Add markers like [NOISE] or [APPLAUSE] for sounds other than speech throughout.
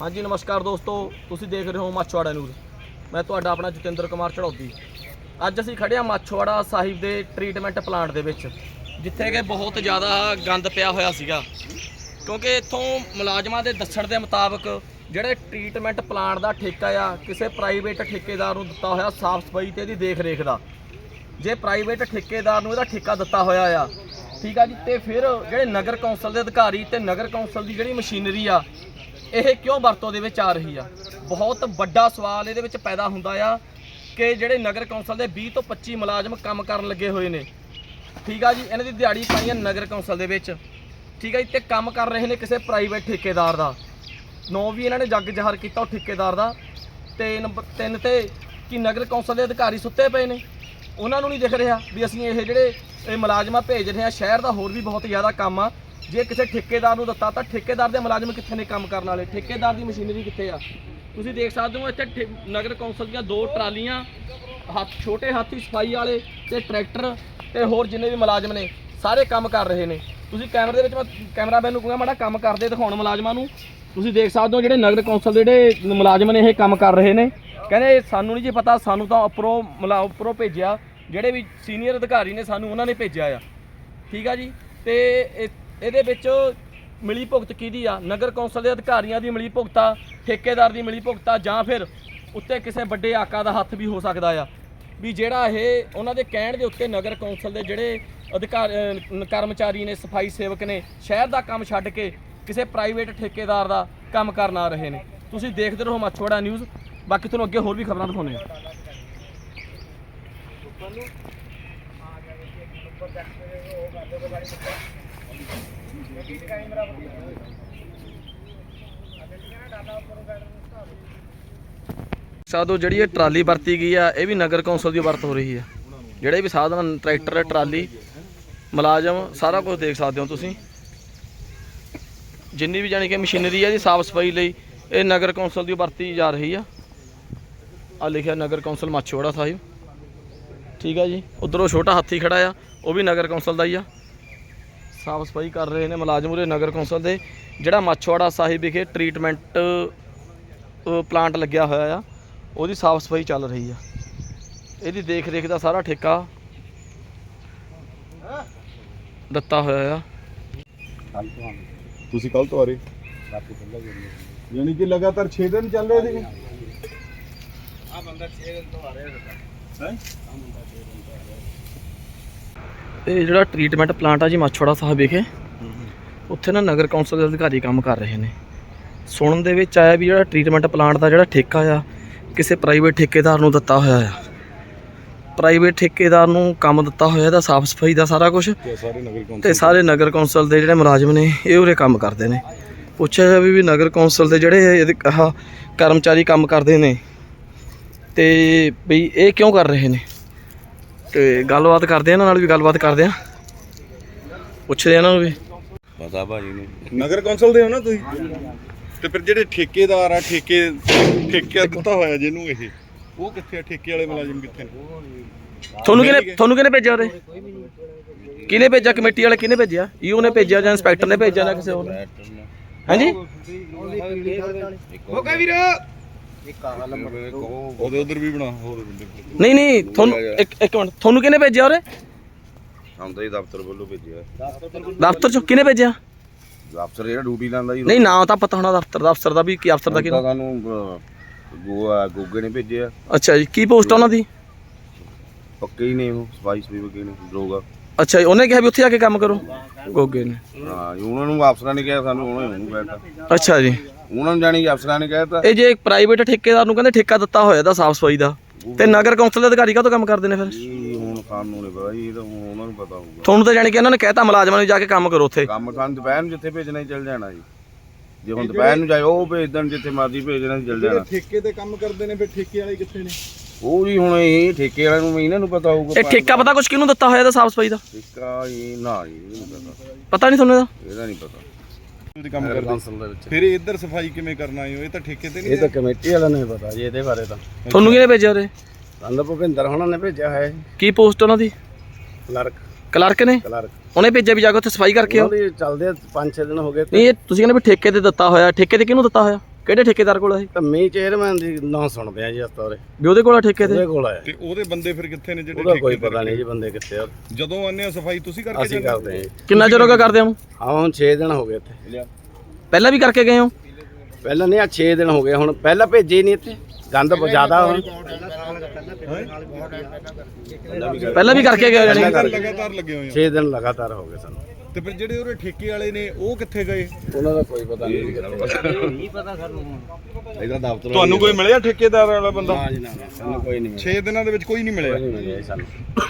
ਹਾਂਜੀ, ਨਮਸਕਾਰ ਦੋਸਤੋ। ਤੁਸੀਂ ਦੇਖ ਰਹੇ ਹੋ ਮਾਛੋਵਾੜਾ ਨਿਊਜ਼। ਮੈਂ ਤੁਹਾਡਾ ਆਪਣਾ ਜਤਿੰਦਰ ਕੁਮਾਰ ਚੜੌਦੀ। ਅੱਜ ਅਸੀਂ ਖੜੇ ਹਾਂ ਮਾਛੋਵਾੜਾ ਸਾਹਿਬ ਦੇ ਟ੍ਰੀਟਮੈਂਟ ਪਲਾਂਟ ਦੇ ਵਿੱਚ, ਜਿੱਥੇ ਕਿ ਬਹੁਤ ਜ਼ਿਆਦਾ ਗੰਦ ਪਿਆ ਹੋਇਆ ਸੀਗਾ। ਕਿਉਂਕਿ ਇੱਥੋਂ ਮੁਲਾਜ਼ਮਾਂ ਦੇ ਦੱਸਣ ਦੇ ਮੁਤਾਬਕ ਜਿਹੜੇ ਟ੍ਰੀਟਮੈਂਟ ਪਲਾਂਟ ਦਾ ਠੇਕਾ ਆ, ਕਿਸੇ ਪ੍ਰਾਈਵੇਟ ਠੇਕੇਦਾਰ ਨੂੰ ਦਿੱਤਾ ਹੋਇਆ ਸਾਫ਼ ਸਫ਼ਾਈ ਤੇ ਇਹਦੀ ਦੇਖ ਰੇਖ ਦਾ। ਜੇ ਪ੍ਰਾਈਵੇਟ ਠੇਕੇਦਾਰ ਨੂੰ ਇਹਦਾ ਠੇਕਾ ਦਿੱਤਾ ਹੋਇਆ ਆ, ਠੀਕ ਆ ਜੀ, ਤੇ ਫਿਰ ਜਿਹੜੇ ਨਗਰ ਕੌਂਸਲ ਦੇ ਅਧਿਕਾਰੀ ਤੇ ਨਗਰ ਕੌਂਸਲ ਦੀ ਜਿਹੜੀ ਮਸ਼ੀਨਰੀ ਆ ਇਹ ਕਿਉਂ ਵਰਤੋਂ ਦੇ ਵਿੱਚ ਆ ਰਹੀ ਆ? ਬਹੁਤ ਵੱਡਾ ਸਵਾਲ ਇਹਦੇ ਵਿੱਚ ਪੈਦਾ ਹੁੰਦਾ ਆ ਕਿ ਜਿਹੜੇ ਨਗਰ ਕੌਂਸਲ ਦੇ 20 ਤੋਂ 25 ਮੁਲਾਜ਼ਮ ਕੰਮ ਕਰਨ ਲੱਗੇ ਹੋਏ ਨੇ। ਠੀਕ ਆ ਜੀ, ਇਹਨਾਂ ਦੀ ਦਿਹਾੜੀ ਪਾਈਆਂ ਨਗਰ ਕੌਂਸਲ ਦੇ ਵਿੱਚ। ਠੀਕ ਆ ਜੀ, ਤੇ ਕੰਮ ਕਰ ਰਹੇ ਨੇ ਕਿਸੇ ਪ੍ਰਾਈਵੇਟ ਠੇਕੇਦਾਰ ਦਾ। ਨੌ ਵੀ ਇਹਨਾਂ ਨੇ ਜੱਗ ਜ਼ਾਹਰ ਕੀਤਾ ਉਹ ਠੇਕੇਦਾਰ ਦਾ। ਤੇ ਨੰਬਰ 3 ਤੇ ਕਿ ਨਗਰ ਕੌਂਸਲ ਦੇ ਅਧਿਕਾਰੀ ਸੁੱਤੇ ਪਏ ਨੇ। ਉਹਨਾਂ ਨੂੰ ਨਹੀਂ ਦਿਖ ਰਿਹਾ ਵੀ ਅਸੀਂ ਇਹ ਜਿਹੜੇ ਇਹ ਮੁਲਾਜ਼ਮਾਂ ਭੇਜ ਰਹੇ ਹਾਂ ਸ਼ਹਿਰ ਦਾ ਹੋਰ ਵੀ ਬਹੁਤ ਜ਼ਿਆਦਾ ਕੰਮ ਆ। ਜੇ ਕਿਸੇ ਠੇਕੇਦਾਰ ਨੂੰ ਦਿੱਤਾ ਤਾਂ ਠੇਕੇਦਾਰ ਦੇ ਮੁਲਾਜ਼ਮ ਕਿੱਥੇ ਨੇ ਕੰਮ ਕਰਨ ਵਾਲੇ? ਠੇਕੇਦਾਰ ਦੀ ਮਸ਼ੀਨਰੀ ਕਿੱਥੇ ਆ? ਤੁਸੀਂ ਦੇਖ ਸਕਦੇ ਹੋ ਇੱਥੇ ਠੇ- ਨਗਰ ਕੌਂਸਲ ਦੀਆਂ ਦੋ ਟਰਾਲੀਆਂ, ਹੱਥ ਛੋਟੇ ਹਾਥੀ ਸਫ਼ਾਈ ਵਾਲੇ ਤੇ ਟਰੈਕਟਰ ਤੇ ਹੋਰ ਜਿੰਨੇ ਵੀ ਮੁਲਾਜ਼ਮ ਨੇ, ਸਾਰੇ ਕੰਮ ਕਰ ਰਹੇ ਨੇ। ਤੁਸੀਂ ਕੈਮਰੇ ਦੇ ਵਿੱਚ ਮੈਂ ਕੈਮਰਾਮੈਨ ਨੂੰ ਕਹਾਂ ਮਾੜਾ ਕੰਮ ਕਰਦੇ ਦਿਖਾਉਣ ਮੁਲਾਜ਼ਮਾਂ ਨੂੰ। ਤੁਸੀਂ ਦੇਖ ਸਕਦੇ ਹੋ ਜਿਹੜੇ ਨਗਰ ਕੌਂਸਲ ਦੇ ਜਿਹੜੇ ਮੁਲਾਜ਼ਮ ਨੇ, ਇਹ ਕੰਮ ਕਰ ਰਹੇ ਨੇ। ਕਹਿੰਦੇ ਸਾਨੂੰ ਨਹੀਂ ਜੀ ਪਤਾ, ਸਾਨੂੰ ਤਾਂ ਉੱਪਰੋਂ ਮੁਲਾ ਉੱਪਰੋਂ ਭੇਜਿਆ। ਜਿਹੜੇ ਵੀ ਸੀਨੀਅਰ ਅਧਿਕਾਰੀ ਨੇ ਸਾਨੂੰ ਉਹਨਾਂ ਨੇ ਭੇਜਿਆ ਆ। ਠੀਕ ਆ ਜੀ? ਤੇ ਇਹ- ਇਹਦੇ ਵਿੱਚ ਮਿਲੀ ਭੁਗਤ ਕਿਹਦੀ ਆ? ਨਗਰ ਕੌਂਸਲ ਦੇ ਅਧਿਕਾਰੀਆਂ ਦੀ ਮਿਲੀ ਭੁਗਤ ਆ, ਠੇਕੇਦਾਰ ਦੀ ਮਿਲੀ ਭੁਗਤ ਆ, ਜਾਂ ਫਿਰ ਉੱਤੇ ਕਿਸੇ ਵੱਡੇ ਆਕਾ ਦਾ ਹੱਥ ਵੀ ਹੋ ਸਕਦਾ ਆ। ਵੀ ਜਿਹੜਾ ਇਹ ਉਹਨਾਂ ਦੇ ਕਹਿਣ ਦੇ ਉੱਤੇ ਨਗਰ ਕੌਂਸਲ ਦੇ ਜਿਹੜੇ ਅਧਿਕਾਰ ਕਰਮਚਾਰੀ ਨੇ, ਸਫ਼ਾਈ ਸੇਵਕ ਨੇ, ਸ਼ਹਿਰ ਦਾ ਕੰਮ ਛੱਡ ਕੇ ਕਿਸੇ ਪ੍ਰਾਈਵੇਟ ਠੇਕੇਦਾਰ ਦਾ ਕੰਮ ਕਰਨ ਆ ਰਹੇ ਨੇ। ਤੁਸੀਂ ਦੇਖਦੇ ਰਹੋ ਮੱਛੋੜਾ ਨਿਊਜ਼ ਬਾਕੀ ਤੁਹਾਨੂੰ ਅੱਗੇ ਹੋਰ ਵੀ ਖਬਰਾਂ ਦਿਖਾਉਂਦੇ ਆ ਸਾਦੋ ਜਿਹੜੀ ਇਹ ਟਰਾਲੀ ਵਰਤੀ ਗਈ ਆ, ਇਹ ਵੀ ਨਗਰ ਕੌਂਸਲ ਦੀ ਵਰਤ ਹੋ ਰਹੀ ਆ। ਜਿਹੜੇ ਵੀ ਸਾਧਨ, ਟਰੈਕਟਰ, ਟਰਾਲੀ, ਮੁਲਾਜ਼ਮ, ਸਾਰਾ ਕੁਝ ਦੇਖ ਸਕਦੇ ਹੋ ਤੁਸੀਂ। ਜਿੰਨੀ ਵੀ ਜਾਣੀ ਕਿ ਮਸ਼ੀਨਰੀ ਹੈ ਜੀ, ਸਾਫ਼ ਸਫ਼ਾਈ ਲਈ ਇਹ ਨਗਰ ਕੌਂਸਲ ਦੀ ਵਰਤੀ ਜਾ ਰਹੀ ਆ। ਆ ਲਿਖਿਆ ਨਗਰ ਕੌਂਸਲ ਮਾਛੋੜਾ ਸਾਹਿਬ। ਠੀਕ ਆ ਜੀ, ਉਧਰੋਂ ਛੋਟਾ ਹਾਥੀ ਖੜਾ ਆ, ਉਹ ਵੀ ਨਗਰ ਕੌਂਸਲ ਦਾ ਹੀ ਆ। ਸਾਫ਼ ਸਫ਼ਾਈ ਕਰ ਰਹੇ ਨੇ ਮੁਲਾਜ਼ਮ ਉਰੇ ਨਗਰ ਕੌਂਸਲ ਦੇ ਜਿਹੜਾ ਮਾਛੋੜਾ ਸਾਹਿਬ ਵਿਖੇ ਟ੍ਰੀਟਮੈਂਟ ਪਲਾਂਟ ਲੱਗਿਆ ਹੋਇਆ ਆ ਉਹਦੀ ਸਾਫ਼ ਸਫ਼ਾਈ ਚੱਲ ਰਹੀ ਆ। ਇਹਦੀ ਦੇਖ ਰੇਖ ਦਾ ਸਾਰਾ ਠੇਕਾ ਦਿੱਤਾ ਹੋਇਆ ਆ। ਤੁਸੀਂ ਕੱਲ ਤੋਂ ਆ ਰਹੇ ਯਾਨੀ ਕਿ ਲਗਾਤਾਰ 6 ਦਿਨ ਚੱਲ ਰਹੇ ਸੀਗੇ? ਇਹ ਜਿਹੜਾ ਟ੍ਰੀਟਮੈਂਟ ਪਲਾਂਟ ਆ ਜੀ ਮਾਛੋੜਾ ਸਾਹਿਬ ਵਿਖੇ ਉੱਥੇ ਨਾ ਨਗਰ ਕੌਂਸਲ ਦੇ ਅਧਿਕਾਰੀ ਕੰਮ ਕਰ ਰਹੇ ਨੇ। ਸੁਣਨ ਦੇ ਵਿੱਚ ਆਇਆ ਵੀ ਜਿਹੜਾ ਟ੍ਰੀਟਮੈਂਟ ਪਲਾਂਟ ਦਾ ਜਿਹੜਾ ਠੇਕਾ ਆ ਕਿਸੇ ਪ੍ਰਾਈਵੇਟ ਠੇਕੇਦਾਰ ਨੂੰ ਦਿੱਤਾ ਹੋਇਆ ਆ। ਪ੍ਰਾਈਵੇਟ ਠੇਕੇਦਾਰ ਨੂੰ ਕੰਮ ਦਿੱਤਾ ਹੋਇਆ ਇਹਦਾ ਸਾਫ਼ ਸਫ਼ਾਈ ਦਾ ਸਾਰਾ ਕੁਝ ਤੇ ਸਾਰੇ ਨਗਰ ਕੌਂਸਲ ਦੇ। ਜਿਹੜੇ ਮੁਲਾਜ਼ਮ ਨੇ ਇਹ ਉਰੇ ਕੰਮ ਕਰਦੇ ਨੇ। ਪੁੱਛਿਆ ਜਾਵੇ ਵੀ ਨਗਰ ਕੌਂਸਲ ਦੇ ਜਿਹੜੇ ਆਹ ਕਰਮਚਾਰੀ ਕੰਮ ਕਰਦੇ ਨੇ ਤੇ ਵੀ ਇਹ ਕਿਉਂ ਕਰ ਰਹੇ ਨੇ? ਤੇ ਗੱਲਬਾਤ ਕਰਦੇ ਆ ਇਹਨਾਂ ਨਾਲ ਵੀ ਗੱਲਬਾਤ ਕਰਦੇ ਆ। ਪੁੱਛਦੇ ਆ ਇਹਨਾਂ ਨੂੰ ਵੀ। ਪਤਾ ਭਾਜੀ ਨੂੰ। ਨਗਰ ਕੌਂਸਲ ਦੇ ਹੋ ਨਾ ਤੁਸੀਂ? ਤੇ ਫਿਰ ਜਿਹੜੇ ਠੇਕੇਦਾਰ ਆ ਠੇਕੇ ਠੇਕਾ ਦਿੱਤਾ ਹੋਇਆ ਜਿਹਨੂੰ ਇਹ ਉਹ ਕਿੱਥੇ ਆ? ਠੇਕੇ ਵਾਲੇ ਮੁਲਾਜ਼ਮ ਕਿੱਥੇ ਨੇ ਤੁਹਾਨੂੰ ਕਿਹਨੇ ਤੁਹਾਨੂੰ ਕਿਹਨੇ ਭੇਜਿਆ ਉਰੇ ਕਿਹਨੇ ਭੇਜਿਆ? ਕਮੇਟੀ ਵਾਲੇ ਕਿਹਨੇ ਭੇਜਿਆ? ਈਓ ਨੇ ਭੇਜਿਆ ਜਾਂ ਇੰਸਪੈਕਟਰ ਨੇ ਭੇਜਿਆ ਜਾਂ ਕਿਸੇ ਹੋਰ ਨੇ? ਹਾਂਜੀ? ਉਹਦੇ ਉਧਰ ਵੀ ਬਣਾ ਹੋਰ ਬੰਦੇ ਨਹੀਂ ਨਹੀਂ ਤੁਹਾਨੂੰ ਇੱਕ ਇੱਕ ਮਿੰਟ ਤੁਹਾਨੂੰ ਕਿਹਨੇ ਭੇਜਿਆ ਉਰੇ? ਆਉਂਦਾ ਹੀ ਦਫ਼ਤਰ ਵੱਲੋਂ ਭੇਜਿਆ। ਦਫ਼ਤਰ ਚੋਂ ਕਿਹਨੇ ਭੇਜਿਆ? ਦਫ਼ਤਰ ਜਿਹੜਾ ਡਿਊਟੀ ਲਾਉਂਦਾ ਜੀ ਨਹੀਂ ਨਾਂ ਤਾਂ ਪਤਾ ਹੋਣਾ ਦਫ਼ਤਰ ਦਾ ਅਫਸਰ ਦਾ ਵੀ ਕੀ ਅਫਸਰ ਦਾ ਕੀ ਸਾਨੂੰ ਗੋਆ ਗੋਗੇ ਨੇ ਭੇਜਿਆ। ਅੱਛਾ ਜੀ ਕੀ ਪੋਸਟ ਆ ਉਹਨਾਂ ਦੀ? ਪੱਕੇ ਹੀ ਨੇ ਉਹ ਸਪਾਈਸ ਵੀ ਵਗੇ ਨੇ ਲੋਗਾ ਅੱਛਾ ਜੀ ਉਹਨੇ ਕਿਹਾ ਵੀ ਉੱਥੇ ਆ ਕੇ ਕੰਮ ਕਰੋ? ਗੋਗੇ ਨੇ ਹਾਂ ਜੀ, ਉਹਨਾਂ ਨੂੰ ਅਫਸਰਾਂ ਨੇ ਕਿਹਾ ਸਾਨੂੰ ਉਹਨਾਂ ਨੂੰ ਕਹਿਤਾ। ਅੱਛਾ ਜੀ। ਉਹਨਾਂ ਨੂੰ ਜਾਣੀ ਕਿ ਅਫਸਰਾਂ ਨੇ ਕਹਿਤਾ ਇਹ ਜੇ ਇੱਕ ਪ੍ਰਾਈਵੇਟ ਠੇਕੇਦਾਰ ਨੂੰ ਕਹਿੰਦੇ ਠੇਕਾ ਦਿੱਤਾ ਹੋਇਆ ਦਾ ਸਾਫ਼ ਸਫ਼ਾਈ ਦਾ। ਤੇ ਨਗਰ ਕੌਂਸਲ ਦੇ ਅਧਿਕਾਰੀ ਕਾਹਤੋਂ ਕੰਮ ਕਰਦੇ ਨੇ ਫਿਰ? ਇਹ ਹੁਣ ਸਾਨੂੰ ਨਹੀਂ ਪਤਾ ਜੀ ਇਹ ਤਾਂ ਹੁਣ ਉਹਨਾਂ ਨੂੰ ਪਤਾ ਹੋਊਗਾ। ਤੁਹਾਨੂੰ ਤਾਂ ਜਾਣੀ ਕਿ ਇਹਨਾਂ ਨੇ ਕਹਿਤਾ ਮੁਲਾਜ਼ਮਾਂ ਨੂੰ ਜਾ ਕੇ ਕੰਮ ਕਰੋ ਉੱਥੇ। ਕੰਮ ਸਾਨੂੰ ਦੁਪਹਿਰ ਨੂੰ ਜਿੱਥੇ ਭੇਜਣਾ ਹੀ ਚੱਲ ਜਾਣਾ ਜੀ। ਜੇ ਹੁਣ ਦੁਪਹਿਰ ਨੂੰ ਜਾਏ ਉਹ ਭੇਜ ਦੇਣ ਜਿੱਥੇ ਮਰਜ਼ੀ ਭੇਜਣਾ ਚੱਲ ਜਿਹੜੇ ਜਾਣਾ। ਠੇਕੇ ਤੇ ਕੰਮ ਕਰਦੇ ਨੇ ਫਿਰ ਠੇਕੇ ਵਾਲੇ ਕਿੱਥੇ ਨੇ? ਉਹ ਜੀ ਹੁਣ ਇਹ ਠੇਕੇ ਵਾਲਿਆਂ ਨੂੰ ਇਹਨਾਂ ਨੂੰ ਪਤਾ ਹੋਊਗਾ ਇਹ ਠੇਕਾ ਪਤਾ ਕੁਝ ਕਿਹਨੂੰ ਦਿੱਤਾ ਹੋਇਆ ਦਾ ਸਾਫ਼ ਸਫ਼ਾਈ ਦਾ? ਠੇਕਾ ਇਹ ਨਾ ਜੀ ਇਹ ਨਹੀਂ ਪਤਾ। ਪਤਾ ਨਹੀਂ ਤੁਹਾਨੂੰ ਇਹਦਾ? ਇਹਦਾ ਨਹੀਂ ਪਤਾ। ਤੁਸੀਂ ਕੰਮ ਕਰਦੇ। ਦੇ ਵਿੱਚ। ਫਿਰ ਇੱਧਰ ਸਫ਼ਾਈ ਕਿਵੇਂ ਕਰਨਾ ਹੈ? ਇਹ ਤਾਂ ਠੇਕੇ ਤੇ ਨਹੀਂ ਇਹ ਤਾਂ ਕਮੇਟੀ ਵਾਲਿਆਂ ਨੂੰ ਹੀ ਪਤਾ ਜੀ ਇਹਦੇ ਬਾਰੇ ਤਾਂ। ਤੁਹਾਨੂੰ ਕਿਹਨੇ ਭੇਜਿਆ ਉਰੇ? ਸੰਦ ਭੁਪਿੰਦਰ ਹੋਣਾ ਨੇ ਭੇਜਿਆ ਹੈ ਜੀ। ਕੀ ਪੋਸਟ ਉਹਨਾਂ ਦੀ? ਕਲਰਕ ਕਲਰਕ ਨੇ? ਕਲਰਕ ਉਹਨੇ ਭੇਜਿਆ ਵੀ ਜਾ ਕੇ ਉੱਥੇ ਸਫ਼ਾਈ ਕਰਕੇ ਆਓ। ਉਹਦੀ ਚੱਲਦੇ 5-6 ਦਿਨ ਹੋ ਗਏ। ਤੇ ਨਹੀਂ ਇਹ ਤੁਸੀਂ ਕਹਿੰਦੇ ਵੀ ਠੇਕੇ ਤੇ ਦਿੱਤਾ ਹੋਇਆ ਠੇਕੇ ਤੇ ਕਿਹਨੂੰ ਦਿੱਤਾ ਹੋਇਆ? ਕਿਹੜੇ ਠੇਕੇਦਾਰ ਕੋਲ ਹੈ ਧੰਮੀ ਚੇਅਰਮੈਨ ਦੀ ਨਾਂ ਸੁਣਦੇ ਆ ਜੀ ਅਸ ਤੋਰੇ ਵੀ ਉਹਦੇ ਕੋਲ ਆ ਠੇਕੇ ਤੇ? ਉਹਦੇ ਕੋਲ ਆਇਆ ਤੇ ਉਹਦੇ ਬੰਦੇ ਫਿਰ ਕਿੱਥੇ ਨੇ ਜਿਹੜੇ ਉਹਦਾ ਕੋਈ ਠੇਕੇ ਪਤਾ ਨਹੀਂ ਜੀ ਬੰਦੇ ਕਿੱਥੇ ਆ। ਜਦੋਂ ਆਨੇ ਆ ਸਫ਼ਾਈ ਤੁਸੀਂ ਕਰਕੇ ਅਸੀਂ ਜਾਂਦੇ ਹੋ? ਕਰਦੇ ਹਾਂ ਜੀ। ਕਿੰਨਾ ਚਿਰ ਹੋ ਗਿਆ ਕਰਦੇ ਹੋ ਹਾਂ ਹੁਣ 6 ਦਿਨ ਹੋ ਗਏ ਇੱਥੇ। ਪਹਿਲਾਂ ਵੀ ਕਰਕੇ ਗਏ ਹੋ? ਪਹਿਲਾਂ ਨਹੀਂ ਆ 6 ਦਿਨ ਹੋ ਗਏ। ਹੁਣ ਪਹਿਲਾਂ ਭੇਜੇ ਨਹੀਂ ਇੱਥੇ। ਗੰਦ ਬਹੁਤ ਜ਼ਿਆਦਾ ਹੁਣ। ਪਹਿਲਾਂ ਵੀ ਕਰਕੇ ਗਏ ਹੋ ਜਾਣੀ? ਲਗਾਤਾਰ ਲੱਗੇ ਹੋਏ ਆ 6 ਦਿਨ ਲਗਾਤਾਰ ਹੋ ਗਏ ਸਾਨੂੰ। ਤੇ ਫਿਰ ਜਿਹੜੇ ਉਹਦੇ ਠੇਕੇ ਵਾਲੇ ਨੇ ਉਹ ਕਿੱਥੇ ਗਏ? ਉਹਨਾਂ ਦਾ ਕੋਈ ਪਤਾ ਨਹੀਂ। ਨਹੀਂ। ਪਤਾ ਸਾਨੂੰ ਇਹਦਾ ਦਫ਼ਤਰ ਤੁਹਾਨੂੰ ਕੋਈ ਮਿਲਿਆ ਠੇਕੇਦਾਰ ਵਾਲਾ ਬੰਦਾ? ਨਾ ਜੀ ਨਾ ਸਾਨੂੰ ਕੋਈ ਨਹੀਂ ਮਿਲਿਆ। 6 ਦਿਨਾਂ ਦੇ ਵਿੱਚ ਕੋਈ ਨਹੀਂ ਮਿਲਿਆ।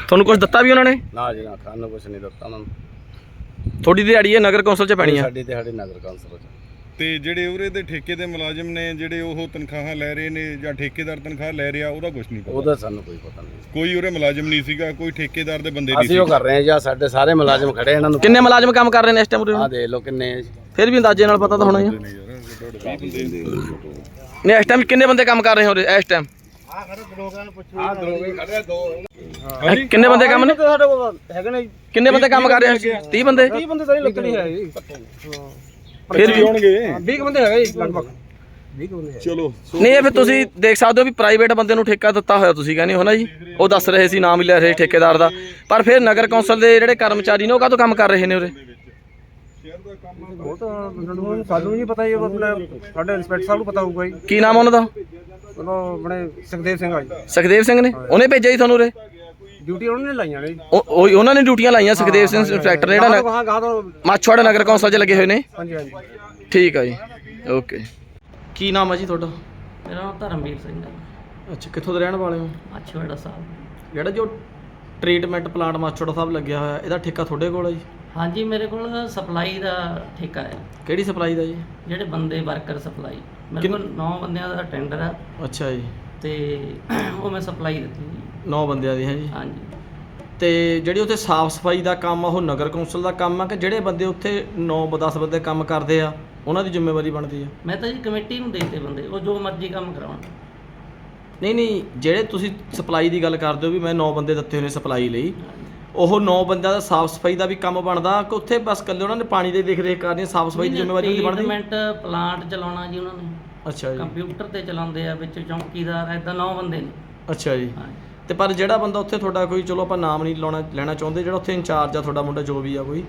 ਤੁਹਾਨੂੰ ਕੁਝ ਦਿੱਤਾ ਵੀ ਉਹਨਾਂ ਨੇ? ਨਾ ਜੀ ਨਾ ਸਾਨੂੰ ਕੁਝ ਨਹੀਂ ਦਿੱਤਾ ਉਹਨਾਂ ਨੂੰ। ਥੋੜੀ ਦਿਹਾੜੀ ਹੈ ਨਗਰ ਕੌਂਸਲ 'ਚ ਪੈਣੀ ਆ। ਸਾਡੀ ਤੇ ਸਾਡੇ ਨਗਰ ਕੌਂਸਲ ਚ। ਤੇ ਜਿਹੜੇ ਉਹਦੇ ਦੇ ਠੇਕੇ ਦੇ ਮੁਲਾਜ਼ਮ ਨੇ ਜਿਹੜੇ ਉਹ ਤਨਖਾਹਾਂ ਲੈ ਰਹੇ ਨੇ ਜਾਂ ਠੇਕੇਦਾਰ ਤਨਖਾਹ ਲੈ ਰਿਹਾ ਉਹਦਾ ਕੁਝ ਨਹੀਂ ਪਤਾ। ਉਹਦਾ ਸਾਨੂੰ ਕੋਈ ਪਤਾ ਨਹੀਂ। ਕੋਈ ਉਹਦੇ ਮੁਲਾਜ਼ਮ ਨਹੀਂ ਸੀਗਾ ਕੋਈ ਠੇਕੇਦਾਰ ਦੇ ਬੰਦੇ ਨਹੀਂ ਅਸੀਂ ਉਹ ਕਰ ਰਹੇ ਹਾਂ ਜੀ ਸਾਡੇ ਸਾਰੇ ਮੁਲਾਜ਼ਮ ਖੜੇ ਇਹਨਾਂ ਨੂੰ ਕਿੰਨੇ ਮੁਲਾਜ਼ਮ ਕੰਮ ਕਰ ਰਹੇ ਨੇ ਇਸ ਟਾਈਮ ਉਰੇ? ਆ ਦੇਖ ਲਓ ਕਿੰਨੇ ਫਿਰ ਵੀ ਅੰਦਾਜ਼ੇ ਨਾਲ ਪਤਾ ਤਾਂ ਹੋਣਾ ਹੀ ਆ। ਨਹੀਂ ਇਸ ਟਾਈਮ ਕਿੰਨੇ ਬੰਦੇ ਕੰਮ ਕਰ ਰਹੇ ਹੋ ਉਰੇ ਇਸ ਟਾਈਮ ਹਾਂਜੀ? ਕਿੰਨੇ ਬੰਦੇ ਕੰਮ ਨੇ? ਸਾਡੇ ਕੋਲ ਹੈਗੇ ਨੇ ਕਿੰਨੇ ਬੰਦੇ ਕੰਮ ਕਰ ਰਹੇ ਹੋ? 30 ਬੰਦੇ? 30 ਬੰਦੇ ਤਾਂ ਨਹੀਂ ਲੱਗਣੀ ਹੈ ਜੀ ਫਿਰ ਵੀ ਹੋਣਗੇ 20 ਬੰਦੇ ਹੈਗੇ ਜੀ ਲਗਭਗ। 20 ਬੰਦੇ ਚਲੋ ਨਹੀਂ ਇਹ ਫਿਰ ਤੁਸੀਂ ਦੇਖ ਸਕਦੇ ਹੋ ਵੀ ਪ੍ਰਾਈਵੇਟ ਬੰਦੇ ਨੂੰ ਠੇਕਾ ਦਿੱਤਾ ਹੋਇਆ ਤੁਸੀਂ ਕਹਿੰਦੇ ਹੋ ਨਾ ਜੀ। ਉਹ ਦੱਸ ਰਹੇ ਸੀ ਨਾਮ ਹੀ ਲੈ ਰਹੇ ਠੇਕੇਦਾਰ ਦਾ। ਪਰ ਫਿਰ ਨਗਰ ਕੌਂਸਲ ਦੇ ਜਿਹੜੇ ਕਰਮਚਾਰੀ ਨੇ ਉਹ ਕਾਹਤੋਂ ਕੰਮ ਕਰ ਰਹੇ ਨੇ ਉਰੇ? ਉਹ ਤਾਂ ਸਾਨੂੰ ਸਾਨੂੰ ਨਹੀਂ ਪਤਾ ਜੀ ਉਹ ਆਪਣੇ ਸਾਡੇ ਇੰਸਪੈਕਟਰ ਸਾਹਿਬ ਨੂੰ ਪਤਾ ਹੋਊਗਾ ਜੀ। ਕੀ ਨਾਮ ਉਹਨਾਂ ਦਾ ਆਪਣੇ ਸੁਖਦੇਵ ਸਿੰਘ ਆ ਜੀ। ਸੁਖਦੇਵ ਸਿੰਘ ਨੇ? ਉਹਨੇ ਭੇਜਿਆ ਜੀ ਤੁਹਾਨੂੰ ਉਰੇ? ਡਿਊਟੀ ਉਹਨਾਂ ਨੇ ਲਾਈਆਂ ਨੇ। ਜੀ ਉਹ ਉਹ- ਉਹਨਾਂ ਨੇ ਡਿਊਟੀਆਂ ਲਾਈਆਂ ਸੁਖਦੇਵ ਸਿੰਘ ਇੰਸਪੈਕਟਰ ਨੇ ਜਿਹੜਾ ਗਾਹਾਂ ਗਾਹਾਂ ਤੋਂ ਮਾਛਵਾੜਾ ਨਗਰ ਕੌਂਸਲ 'ਚ ਲੱਗੇ ਹੋਏ ਨੇ। ਹਾਂਜੀ ਹਾਂਜੀ। ਠੀਕ ਆ ਜੀ। ਓਕੇ। ਕੀ ਨਾਮ ਹੈ ਜੀ ਤੁਹਾਡਾ? ਮੇਰਾ ਨਾਮ ਧਰਮਵੀਰ ਸਿੰਘ ਹੈ ਅੱਛਾ ਕਿੱਥੋਂ ਦੇ ਰਹਿਣ ਵਾਲੇ ਹੋ? ਮਾਛੀਵਾੜਾ ਸਾਹਿਬ। ਜਿਹੜਾ ਜੋ ਟ੍ਰੀਟਮੈਂਟ ਪਲਾਂਟ ਮਾਛਵਾੜਾ ਸਾਹਿਬ ਲੱਗਿਆ ਹੋਇਆ ਇਹਦਾ ਠੇਕਾ ਤੁਹਾਡੇ ਕੋਲ ਹੈ ਜੀ? ਹਾਂਜੀ ਮੇਰੇ ਕੋਲ ਸਪਲਾਈ ਦਾ ਠੇਕਾ ਹੈ। ਕਿਹੜੀ ਸਪਲਾਈ ਦਾ ਜੀ? ਜਿਹੜੇ ਬੰਦੇ ਵਰਕਰ ਸਪਲਾਈ। ਮੇਰੇ ਕੋਲ 9 ਬੰਦਿਆਂ ਦਾ ਟੈਂਡਰ ਹੈ ਅੱਛਾ ਜੀ। ਤੇ ਉਹ ਮੈਂ ਸਪਲਾਈ ਦਿੱਤੀ ਜੀ। 9 ਬੰਦਿਆਂ ਦੀ ਹੈ ਜੀ? ਹਾਂਜੀ। ਤੇ ਜਿਹੜੀ ਉੱਥੇ ਸਾਫ਼ ਸਫ਼ਾਈ ਦਾ ਕੰਮ ਆ ਉਹ ਨਗਰ ਕੌਂਸਲ ਦਾ ਕੰਮ ਆ ਕਿ ਜਿਹੜੇ ਬੰਦੇ ਉੱਥੇ 9 10 ਬੰਦੇ ਕੰਮ ਕਰਦੇ ਆ ਉਹਨਾਂ ਦੀ ਜ਼ਿੰਮੇਵਾਰੀ ਬਣਦੀ ਆ? ਮੈਂ ਤਾਂ ਜੀ ਕਮੇਟੀ ਨੂੰ ਦੇਤੇ ਬੰਦੇ ਉਹ ਜੋ ਮਰਜ਼ੀ ਕੰਮ ਕਰਾਉਣ। ਨਹੀਂ ਨਹੀਂ ਜਿਹੜੇ ਤੁਸੀਂ ਸਪਲਾਈ ਦੀ ਗੱਲ ਕਰਦੇ ਹੋ ਵੀ ਮੈਂ 9 ਬੰਦੇ ਦਿੱਤੇ ਹੋਏ ਨੇ ਸਪਲਾਈ ਲਈ ਉਹ 9 ਬੰਦਿਆਂ ਦਾ ਸਾਫ਼ ਸਫ਼ਾਈ ਦਾ ਵੀ ਕੰਮ ਬਣਦਾ ਕਿ ਉੱਥੇ ਬਸ ਕੱਲੇ ਉਹਨਾਂ ਨੇ ਪਾਣੀ ਦੇ ਦੇਖ ਰੇਖ ਕਰਨੀ ਸਾਫ਼ ਸਫ਼ਾਈ ਦੀ ਜ਼ਿੰਮੇਵਾਰੀ ਨਹੀਂ ਬਣਦੀ? ਟ੍ਰੀਟਮੈਂਟ ਪਲਾਂਟ ਚਲਾਉਣਾ ਜੀ ਉਹਨਾਂ ਨੇ। ਅੱਛਾ ਜੀ। ਕੰਪਿਊਟਰ ਤੇ ਚਲਾਉਂਦੇ ਆ ਵਿੱਚ ਚੌਂਕੀਦਾਰ ਐਦਾਂ 9 ਬੰਦੇ ਨੇ। ਅੱਛਾ ਜੀ। ਤੇ ਪਰ ਜਿਹੜਾ ਬੰਦਾ ਉੱਥੇ ਤੁਹਾਡਾ ਕੋਈ ਚਲੋ ਆਪਾਂ ਨਾਮ ਨਹੀਂ ਲਾਉਣਾ ਲੈਣਾ ਚਾਹੁੰਦੇ ਜਿਹੜਾ ਉੱਥੇ ਇੰਚਾਰਜ ਆ ਤੁਹਾਡਾ ਮੁੰਡਾ ਜੋ ਵੀ ਆ ਕੋਈ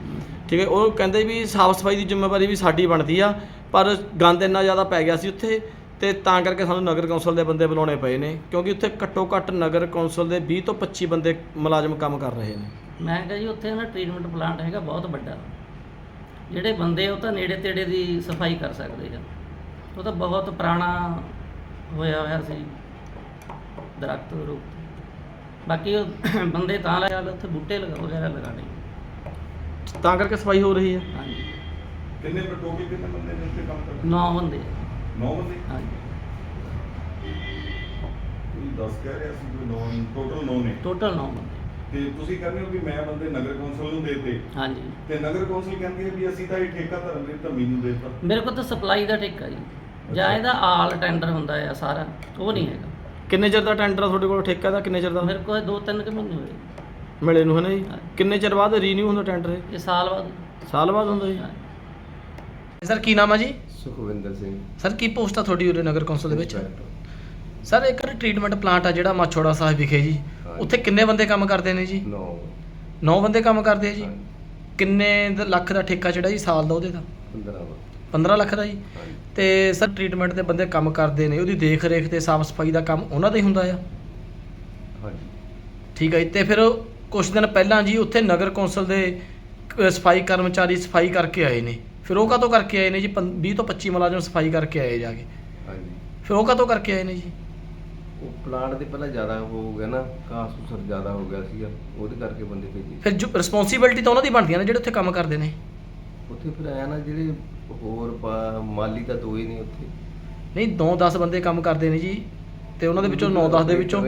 ਠੀਕ ਹੈ ਉਹ ਕਹਿੰਦੇ ਵੀ ਸਾਫ਼ ਸਫ਼ਾਈ ਦੀ ਜ਼ਿੰਮੇਵਾਰੀ ਵੀ ਸਾਡੀ ਬਣਦੀ ਆ ਪਰ ਗੰਦ ਇੰਨਾ ਜ਼ਿਆਦਾ ਪੈ ਗਿਆ ਸੀ ਉੱਥੇ ਤੇ ਤਾਂ ਕਰਕੇ ਸਾਨੂੰ ਨਗਰ ਕੌਂਸਲ ਦੇ ਬੰਦੇ ਬੁਲਾਉਣੇ ਪਏ ਨੇ ਕਿਉਂਕਿ ਉੱਥੇ ਘੱਟੋ ਘੱਟ ਨਗਰ ਕੌਂਸਲ ਦੇ 20 ਤੋਂ 25 ਬੰਦੇ ਮੁਲਾਜ਼ਮ ਕੰਮ ਕਰ ਰਹੇ ਨੇ। ਮੈਂ ਕਿਹਾ ਜੀ ਉੱਥੇ ਨਾ ਟ੍ਰੀਟਮੈਂਟ ਪਲਾਂਟ ਹੈਗਾ ਬਹੁਤ ਵੱਡਾ। ਜਿਹੜੇ ਬੰਦੇ ਉਹ ਤਾਂ ਨੇੜੇ ਤੇੜੇ ਦੀ ਸਫ਼ਾਈ ਕਰ ਸਕਦੇ ਆ। ਉਹ ਤਾਂ ਬਹੁਤ ਪੁਰਾਣਾ ਹੋਇਆ ਹੋਇਆ ਸੀ। ਦਰਖਤ ਰੁੱਖ ਬਾਕੀ ਉਹ [COUGHS] ਬੰਦੇ ਤਾਂ ਲਗਾ ਉੱਥੇ ਬੂਟੇ ਲਗਾ ਵਗੈਰਾ ਲਗਾਣੇ ਤਾਂ ਕਰਕੇ ਸਫ਼ਾਈ ਹੋ ਰਹੀ ਹੈ? ਹਾਂਜੀ। ਕਿੰਨੇ ਟੋਟਲ ਕਿੰਨੇ ਬੰਦੇ ਨੇ ਉੱਥੇ ਕੰਮ ਕਰਦੇ 9 ਬੰਦੇ 9 ਬੰਦੇ? ਹਾਂਜੀ। ਤੁਸੀਂ 10 ਕਹਿ ਰਿਹਾ ਸੀ ਕੋਈ 9 ਟੋਟਲ 9 ਨੇ? ਟੋਟਲ 9 ਬੰਦੇ। ਤੇ ਤੁਸੀਂ ਕਹਿੰਦੇ ਹੋ ਵੀ ਮੈਂ ਬੰਦੇ ਨਗਰ ਕੌਂਸਲ ਨੂੰ ਦੇਤੇ। ਹਾਂਜੀ। ਤੇ ਨਗਰ ਕੌਂਸਲ ਕਹਿੰਦੀ ਹੈ ਵੀ ਅਸੀਂ ਤਾਂ ਇਹ ਠੇਕਾ ਧਰਮਵੀਰ ਧੰਮੀ ਨੂੰ ਦੇਤਾ। ਮੇਰੇ ਕੋਲ ਤਾਂ ਸਪਲਾਈ ਦਾ ਠੇਕਾ ਜੀ। ਜਾਂ ਇਹਦਾ ਆਲ ਟੈਂਡਰ ਹੁੰਦਾ ਆ ਸਾਰਾ ਉਹ ਨਹੀਂ ਹੈਗਾ। ਕਿੰਨੇ ਚਿਰ ਦਾ ਟੈਂਡਰ ਆ ਤੁਹਾਡੇ ਕੋਲ? ਠੇਕਾ ਦਾ ਕਿੰਨੇ ਚਿਰ ਦਾ? ਮੇਰੇ ਕੋਲ 2-3 ਕੁ ਮਹੀਨੇ ਹੋਏ। ਮਿਲੇ ਨੂੰ ਹੈ ਨਾ ਜੀ? ਕਿੰਨੇ ਚਿਰ ਬਾਅਦ ਰੀਨਿਊ ਹੁੰਦਾ ਟੈਂਡਰ ਇਹ? ਇਹ ਸਾਲ ਬਾਅਦ। ਸਾਲ ਬਾਅਦ ਹੁੰਦਾ ਜੀ? ਸਰ ਕੀ ਨਾਮ ਆ ਜੀ? ਸੁਖਵਿੰਦਰ ਸਿੰਘ। ਸਰ ਕੀ ਪੋਸਟ ਆ ਤੁਹਾਡੀ ਉਰੇ ਨਗਰ ਕੌਂਸਲ ਦੇ ਵਿੱਚ? ਸਰ ਇੱਕ ਟ੍ਰੀਟਮੈਂਟ ਪਲਾਂਟ ਆ ਜਿਹੜਾ ਮਾਛੋੜਾ ਸਾਹਿਬ ਵਿਖੇ ਜੀ। ਹਾਂਜੀ। ਉੱਥੇ ਕਿੰਨੇ ਬੰਦੇ ਕੰਮ ਕਰਦੇ ਨੇ ਜੀ? ਨੌ। 9 ਬੰਦੇ ਕੰਮ ਕਰਦੇ ਆ ਜੀ? ਹਾਂਜੀ। ਕਿੰਨੇ ਦਾ- ਲੱਖ ਦਾ ਠੇਕਾ ਜਿਹੜਾ ਜੀ ਸਾਲ ਦਾ ਉਹਦੇ ਦਾ? 15 ਵਾ 15 ਲੱਖ ਦਾ ਜੀ। ਤੇ ਸਰ ਟ੍ਰੀਟਮੈਂਟ ਦੇ ਬੰਦੇ ਕੰਮ ਕਰਦੇ ਨੇ ਉਹਦੀ ਦੇਖ ਰੇਖ ਤੇ ਸਾਫ਼ ਸਫ਼ਾਈ ਦਾ ਕੰਮ ਉਹਨਾਂ ਦਾ ਹੀ ਹੁੰਦਾ ਆ। ਹਾਂਜੀ। ਠੀਕ ਹੈ ਜੀ ਤੇ ਫਿਰ ਕੁਝ ਦਿਨ ਪਹਿਲਾਂ ਜੀ ਉੱਥੇ ਨਗਰ ਕੌਂਸਲ ਦੇ ਸਫ਼ਾਈ ਕਰਮਚਾਰੀ ਸਫ਼ਾਈ ਕਰਕੇ ਆਏ ਨੇ। ਫਿਰ ਉਹ ਕਾਹਤੋਂ ਕਰਕੇ ਆਏ ਨੇ ਜੀ? ਪੰ- 20 ਤੋਂ 25 ਮੁਲਾਜ਼ਮ ਸਫ਼ਾਈ ਕਰਕੇ ਆਏ ਜਾ ਕੇ। ਹਾਂਜੀ। ਫਿਰ ਉਹ ਕਾਹਤੋਂ ਕਰਕੇ ਆਏ ਨੇ ਜੀ? ਉਹ ਪਲਾਂਟ ਦੇ ਪਹਿਲਾਂ ਜ਼ਿਆਦਾ ਹੋ ਗਿਆ ਨਾ ਘਾਸ ਉਸਰ ਜ਼ਿਆਦਾ ਹੋ ਗਿਆ ਸੀਗਾ ਉਹਦੇ ਕਰਕੇ ਬੰਦੇ ਭੇਜੇ। ਫਿਰ ਜੋ ਰਿਸਪੌਂਸਿਬਿਲਟੀ ਤਾਂ ਉਹਨਾਂ ਦੀ ਬਣਦੀਆਂ ਨੇ ਜਿਹੜੇ ਉੱਥੇ ਕੰਮ ਕਰਦੇ ਨੇ। ਉੱਥੇ ਫਿਰ ਆਇਆ ਨਾ ਜਿਹੜੇ ਹੋਰ ਪਾ- ਮਾਲੀ ਤਾਂ ਦੋ ਹੀ ਨੇ ਉੱਥੇ। ਨਹੀਂ 9-10 ਬੰਦੇ ਕੰਮ ਕਰਦੇ ਨੇ ਜੀ ਤੇ ਉਹਨਾਂ ਦੇ ਵਿੱਚੋਂ 9-10 ਦੇ ਵਿੱਚੋਂ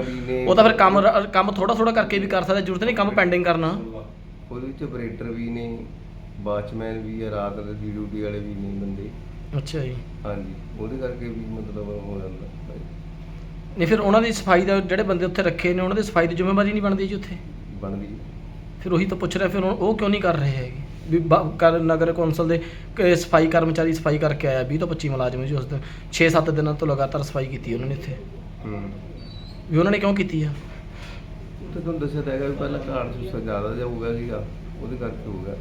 ਉਹ ਤਾਂ ਫਿਰ ਕੰਮ ਰ- ਕੰਮ ਥੋੜਾ ਥੋੜਾ ਕਰਕੇ ਵੀ ਕਰ ਸਕਦਾ ਜ਼ਰੂਰਤ ਨਹੀਂ ਕੰਮ ਪੈਂਡਿੰਗ ਕਰਨਾ। ਉਹਦੇ ਵਿੱਚ ਆਪਰੇਟਰ ਵੀ ਨੇ ਵਾਚਮੈਨ ਵੀ ਆ ਰਾਤ ਦੀ ਡਿਊਟੀ ਵਾਲੇ ਵੀ ਨੇ ਬੰਦੇ। ਅੱਛਾ ਜੀ। ਹਾਂਜੀ ਉਹਦੇ ਕਰਕੇ ਵੀ ਮਤਲਬ ਹੋ ਜਾਂਦਾ। ਨਹੀਂ ਫਿਰ ਉਹਨਾਂ ਦੀ ਸਫ਼ਾਈ ਦਾ ਜਿਹੜੇ ਬੰਦੇ ਉੱਥੇ ਰੱਖੇ ਨੇ ਉਹਨਾਂ ਦੀ ਸਫ਼ਾਈ ਦੀ ਜ਼ਿੰਮੇਵਾਰੀ ਨਹੀਂ ਬਣਦੀ ਜੀ ਉੱਥੇ? ਬਣਦੀ ਫਿਰ ਉਹੀ ਤਾਂ ਪੁੱਛ ਰਿਹਾ ਫਿਰ ਉਹ ਉਹ ਕਿਉਂ ਨਹੀਂ ਕਰ ਰਹੇ ਹੈਗੇ? ਵੀ ਬ- ਕਰ- ਨਗਰ ਕੌਂਸਲ ਦੇ ਕ- ਸਫ਼ਾਈ ਕਰਮਚਾਰੀ ਸਫ਼ਾਈ ਕਰਕੇ ਆਇਆ 20 ਤੋਂ 25 ਮੁਲਾਜ਼ਮ ਜੀ ਉਸ ਦਿਨ। 6-7 ਦਿਨਾਂ ਤੋਂ ਲਗਾਤਾਰ ਸਫ਼ਾਈ ਕੀਤੀ ਉਹਨਾਂ ਨੇ ਇੱਥੇ। ਹੂੰ। ਵੀ ਉਹਨਾਂ ਨੇ ਕਿਉਂ ਕੀਤੀ ਆ? ਤਾਂ ਤੁਹਾਨੂੰ ਦੱਸਿਆ ਤਾਂ ਹੈਗਾ ਵੀ ਪਹਿਲਾਂ ਘਾੜ ਸੁਸਰ ਜ਼ਿਆਦਾ ਜਿਹਾ ਹੋ ਗਿਆ ਸੀਗਾ ਉਹਦੇ ਕਰਕੇ ਹੋ ਗਿਆ।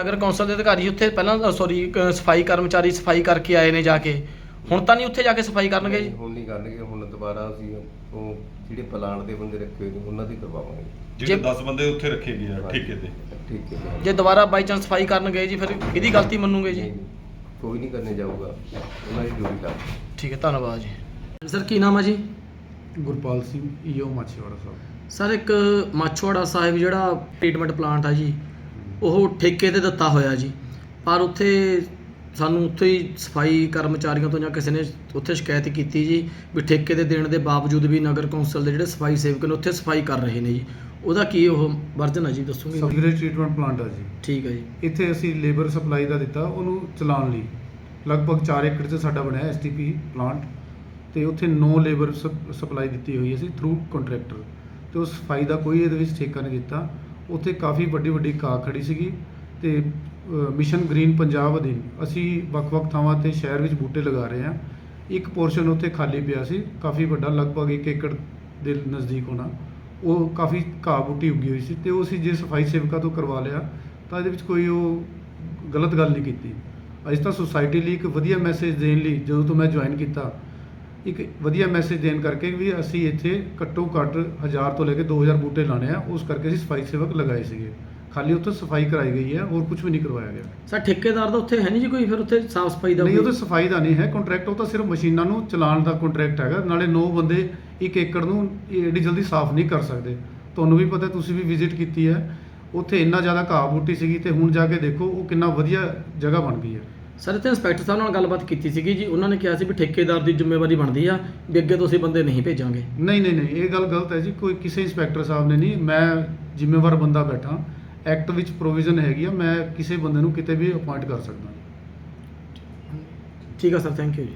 ਨਗਰ ਕੌਂਸਲ ਦੇ ਅਧਿਕਾਰੀ ਉੱਥੇ ਪਹਿਲਾਂ ਸੌਰੀ ਸਫ਼ਾਈ ਕਰਮਚਾਰੀ ਸਫ਼ਾਈ ਕਰਕੇ ਆਏ ਨੇ ਜਾ ਕੇ। ਹੁਣ ਤਾਂ ਨਹੀਂ ਉੱਥੇ ਜਾ ਕੇ ਸਫ਼ਾਈ ਕਰਨਗੇ? ਜੀ ਹੁਣ ਨਹੀਂ ਕਰਨਗੇ ਹੁਣ ਦੁਬਾਰਾ ਅਸੀਂ ਉਹ ਜਿਹੜੇ ਪਲਾਨ ਦੇ ਬੰਦੇ ਰੱਖੇ ਹੋਏ ਨੇ ਉਹਨਾਂ ਦੀ ਕਰਵਾਵਾਂਗੇ। ਜਿਹੜੇ ਜੇ- 10 ਬੰਦੇ ਉੱਥੇ ਰੱਖੇ ਗਏ ਆ ਠੇਕੇ ਤੇ। ਠੀਕ ਹੈ ਜੇ ਦੁਬਾਰਾ ਬਾਈ ਚਾਂਸ ਸਫ਼ਾਈ ਕਰਨ ਗਏ ਜੀ ਫਿਰ ਕਿਹਦੀ ਗਲਤੀ ਮੰਨੂਗੇ ਜੀ? ਕੋਈ ਨਹੀਂ ਕਰਨੇ ਜਾਊਗਾ। ਉਹਨਾਂ ਦੀ ਡਿਊਟੀ ਲੱਗ ਠੀਕ ਹੈ ਧੰਨਵਾਦ ਜੀ। ਸਰ ਕੀ ਨਾਮ ਹੈ ਜੀ? ਗੁਰਪਾਲ ਸਿੰਘ ਈਓ ਮਾਛੀਵਾੜਾ ਸਾਹਿਬ। ਸਰ ਇੱਕ ਮਾਛੋੜਾ ਸਾਹਿਬ ਜਿਹੜਾ ਟ੍ਰੀਟਮੈਂਟ ਪਲਾਂਟ ਆ ਜੀ ਉਹ ਠੇਕੇ ਤੇ ਦਿੱਤਾ ਹੋਇਆ ਜੀ। ਪਰ ਉੱਥੇ ਸਾਨੂੰ ਉੱਥੇ ਹੀ ਸਫ਼ਾਈ ਕਰਮਚਾਰੀਆਂ ਤੋਂ ਜਾਂ ਕਿਸੇ ਨੇ ਉੱਥੇ ਸ਼ਿਕਾਇਤ ਕੀਤੀ ਜੀ ਵੀ ਠੇਕੇ ਤੇ ਦੇਣ ਦੇ ਬਾਵਜੂਦ ਵੀ ਨਗਰ ਕੌਂਸਲ ਦੇ ਜਿਹੜੇ ਸਫ਼ਾਈ ਸੇਵਕ ਨੇ ਉੱਥੇ ਸਫ਼ਾਈ ਕਰ ਰਹੇ ਨੇ ਜੀ। ਉਹਦਾ ਕੀ ਉਹ ਵਰਜਨ ਹੈ ਜੀ ਦੱਸੋਗੇ? ਸੀਵਰੇਜ ਟ੍ਰੀਟਮੈਂਟ ਪਲਾਂਟ ਆ ਜੀ। ਠੀਕ ਹੈ ਜੀ। ਇੱਥੇ ਅਸੀਂ ਲੇਬਰ ਸਪਲਾਈ ਦਾ ਦਿੱਤਾ ਉਹਨੂੰ ਚਲਾਉਣ ਲਈ। ਲਗਭਗ 4 ਏਕੜ 'ਚ ਸਾਡਾ ਬਣਿਆ ਐਸਟੀਪੀ ਪਲਾਂਟ ਤੇ ਉੱਥੇ 9 ਲੇਬਰ ਸਪਲਾਈ ਦਿੱਤੀ ਹੋਈ ਅਸੀਂ ਥਰੂ ਕੰਟਰੈਕਟਰ ਤੇ ਉਸ ਸਫ਼ਾਈ ਦਾ ਕੋਈ ਇਹਦੇ ਵਿੱਚ ਠੇਕਾ ਨਹੀਂ ਦਿੱਤਾ। ਉੱਥੇ ਕਾਫੀ ਵੱਡੀ ਵੱਡੀ ਕਾਰ ਖੜੀ ਸੀਗੀ ਤੇ ਮਿਸ਼ਨ ਗ੍ਰੀਨ ਪੰਜਾਬ ਅਧੀਨ ਅਸੀਂ ਵੱਖ-ਵੱਖ ਥਾਵਾਂ ਤੇ ਸ਼ਹਿਰ ਵਿੱਚ ਬੂਟੇ ਲਗਾ ਰਹੇ ਹਾਂ। ਇੱਕ ਪੋਰਸ਼ਨ ਉੱਥੇ ਖਾਲੀ ਪਿਆ ਸੀ, ਕਾਫੀ ਵੱਡਾ, ਲਗਭਗ 1 ਏਕੜ ਦੇ ਨਜ਼ਦੀਕ ਹੋਣਾ। ਉਹ ਕਾਫੀ ਘਾਹ ਬੂਟੀ ਉੱਗੀ ਹੋਈ ਸੀ ਤੇ ਉਹ ਅਸੀਂ ਜੇ ਸਫ਼ਾਈ ਸੇਵਕਾ ਤੋਂ ਕਰਵਾ ਲਿਆ, ਤਾਂ ਇਹਦੇ ਵਿੱਚ ਕੋਈ ਉਹ ਗਲਤ ਗੱਲ ਨਹੀਂ ਕੀਤੀ। ਅੱਜ ਤਾਂ ਸੁਸਾਇਟੀ ਲਈ ਇੱਕ ਵਧੀਆ ਮੈਸੇਜ ਦੇਣ ਲਈ ਜਦੋਂ ਤੋਂ ਮੈਂ ਜੁਆਇਨ ਕੀਤਾ, ਇੱਕ ਵਧੀਆ ਮੈਸੇਜ ਦੇਣ ਕਰਕੇ ਵੀ ਅਸੀਂ ਇੱਥੇ ਘੱਟੋ ਘੱਟ 1000 ਤੋਂ ਲੈ ਕੇ 2000 ਬੂਟੇ ਲਾਣੇ ਆ, ਉਸ ਕਰਕੇ ਅਸੀਂ ਸਫ਼ਾਈ ਸੇਵਕ ਲਗਾਏ ਸੀਗੇ। ਖਾਲੀ ਉੱਥੇ ਸਫ਼ਾਈ ਕਰਾਈ ਗਈ ਹੈ ਹੋਰ ਕੁਝ ਵੀ ਨਹੀਂ ਕਰਵਾਇਆ ਗਿਆ। ਸਰ ਠੇਕੇਦਾਰ ਦਾ ਉੱਥੇ ਹੈ ਨਹੀਂ ਜੀ ਕੋਈ ਫਿਰ ਉੱਥੇ ਸਾਫ਼ ਸਫ਼ਾਈ ਦਾ ਨਹੀਂ ਉਹ ਕੋਈ? ਤਾਂ ਸਫ਼ਾਈ ਦਾ ਨਹੀਂ ਹੈ ਕੰਟਰੈਕਟ ਉਹ ਤਾਂ ਸਿਰਫ ਮਸ਼ੀਨਾਂ ਨੂੰ ਚਲਾਉਣ ਦਾ ਕੰਟਰੈਕਟ ਹੈਗਾ ਨਾਲੇ 9 ਬੰਦੇ ਇੱਕ ਏਕੜ ਨੂੰ ਏਡੀ ਜਲਦੀ ਸਾਫ਼ ਨਹੀਂ ਕਰ ਸਕਦੇ। ਤੁਹਾਨੂੰ ਵੀ ਪਤਾ ਤੁਸੀਂ ਵੀ ਵਿਜ਼ਿਟ ਕੀਤੀ ਹੈ ਉੱਥੇ ਇੰਨਾ ਜ਼ਿਆਦਾ ਘਾਹ ਬੂਟੀ ਸੀਗੀ ਤੇ ਹੁਣ ਜਾ ਕੇ ਦੇਖੋ ਉਹ ਕਿੰਨਾ ਵਧੀਆ ਜਗ੍ਹਾ ਬਣ ਗਈ ਹੈ। ਸਰ ਇੱਥੇ ਇੰਸਪੈਕਟਰ ਸਾਹਿਬ ਨਾਲ ਗੱਲਬਾਤ ਕੀਤੀ ਸੀਗੀ ਜੀ ਉਹਨਾਂ ਨੇ ਕਿਹਾ ਸੀ ਵੀ ਠੇਕੇਦਾਰ ਦੀ ਜ਼ਿੰਮੇਵਾਰੀ ਬਣਦੀ ਆ ਵੀ ਅੱਗੇ ਤੋਂ ਅਸੀਂ ਬੰਦੇ ਨਹੀਂ ਭੇਜਾਂਗੇ। ਨਹੀਂ ਨਹੀਂ ਨਹੀਂ ਇਹ ਗੱਲ ਗਲਤ ਹੈ ਜੀ ਕੋਈ ਕਿਸੇ ਇੰਸਪੈਕਟਰ ਸਾਹਿਬ ਨੇ ਨਹੀਂ ਮੈਂ ਜ਼ਿੰਮੇਵਾਰ ਬੰਦਾ ਬੈਠਾ। ਐਕਟ ਵਿੱਚ ਪ੍ਰੋਵੀਜ਼ਨ ਹੈਗੀ ਆ, ਮੈਂ ਕਿਸੇ ਬੰਦੇ ਨੂੰ ਕਿਤੇ ਵੀ ਅਪਾਇੰਟ ਕਰ ਸਕਦਾ। ਠੀਕ ਆ ਸਰ ਥੈਂਕ ਯੂ ਜੀ।